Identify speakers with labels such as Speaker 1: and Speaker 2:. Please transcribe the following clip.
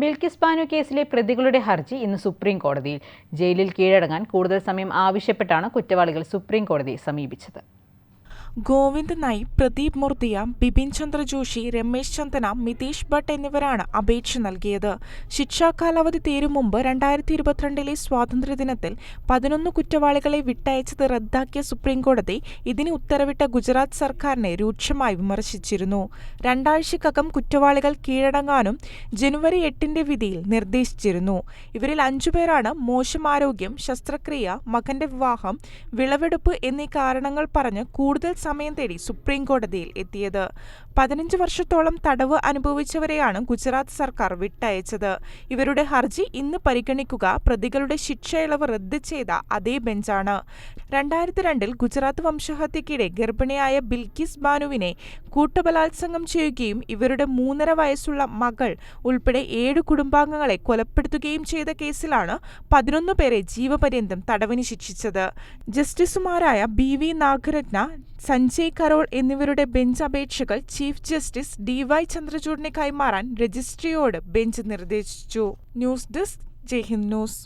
Speaker 1: ബിൽക്കിസ് ബാനു കേസിലെ പ്രതികളുടെ ഹർജി ഇന്ന് സുപ്രീം കോടതിയിൽ. ജയിലിൽ കീഴടങ്ങാൻ കൂടുതൽ സമയം ആവശ്യപ്പെട്ടാണ് കുറ്റവാളികൾ സുപ്രീം കോടതിയെ സമീപിച്ചത്.
Speaker 2: ഗോവിന്ദ് നായി പ്രദീപ് മുർദിയ ബിപിൻ ചന്ദ്ര ജോഷി രമേശ് ചന്ദന മിതേഷ് ഭട്ട് എന്നിവരാണ് അപേക്ഷ നൽകിയത്. ശിക്ഷാ കാലാവധി തീരും മുമ്പ് രണ്ടായിരത്തി ഇരുപത്തിരണ്ടിലെ സ്വാതന്ത്ര്യദിനത്തിൽ പതിനൊന്ന് കുറ്റവാളികളെ വിട്ടയച്ചത് റദ്ദാക്കിയ സുപ്രീംകോടതി ഇതിന് ഉത്തരവിട്ട ഗുജറാത്ത് സർക്കാരിനെ രൂക്ഷമായി വിമർശിച്ചിരുന്നു. രണ്ടാഴ്ചക്കകം കുറ്റവാളികൾ കീഴടങ്ങാനും ജനുവരി എട്ടിന്റെ വിധിയിൽ നിർദ്ദേശിച്ചിരുന്നു. ഇവരിൽ അഞ്ചുപേരാണ് മോശം ആരോഗ്യം ശസ്ത്രക്രിയ മകന്റെ വിവാഹം വിളവെടുപ്പ് എന്നീ കാരണങ്ങൾ പറഞ്ഞ് കൂടുതൽ സമയം തേടി സുപ്രീം കോടതിയിൽ എത്തിയത്. പതിനഞ്ച് വർഷത്തോളം തടവ് അനുഭവിച്ചവരെയാണ് ഗുജറാത്ത് സർക്കാർ വിട്ടയച്ചത്. ഇവരുടെ ഹർജി ഇന്ന് പരിഗണിക്കുക പ്രതികളുടെ ശിക്ഷ ഇളവ് റദ്ദ് ചെയ്ത അതേ ബെഞ്ചാണ്. രണ്ടായിരത്തി രണ്ടിൽ ഗുജറാത്ത് വംശഹത്യക്കിടെ ഗർഭിണിയായ ബിൽക്കിസ് ബാനുവിനെ കൂട്ടബലാത്സംഗം ചെയ്യുകയും ഇവരുടെ മൂന്നര വയസ്സുള്ള മകൾ ഉൾപ്പെടെ ഏഴ് കുടുംബാംഗങ്ങളെ കൊലപ്പെടുത്തുകയും ചെയ്ത കേസിലാണ് പതിനൊന്ന് പേരെ ജീവപര്യന്തം തടവിന് ശിക്ഷിച്ചത്. ജസ്റ്റിസുമാരായ ബി വി നാഗരത്ന സഞ്ജയ് കരോൾ എന്നിവരുടെ ബെഞ്ച് അപേക്ഷകൾ ചീഫ് ജസ്റ്റിസ് ഡി വൈ ചന്ദ്രചൂഡിനെ കൈമാറാൻ രജിസ്ട്രിയോട് ബെഞ്ച് നിർദ്ദേശിച്ചു. News desk Jaihind news.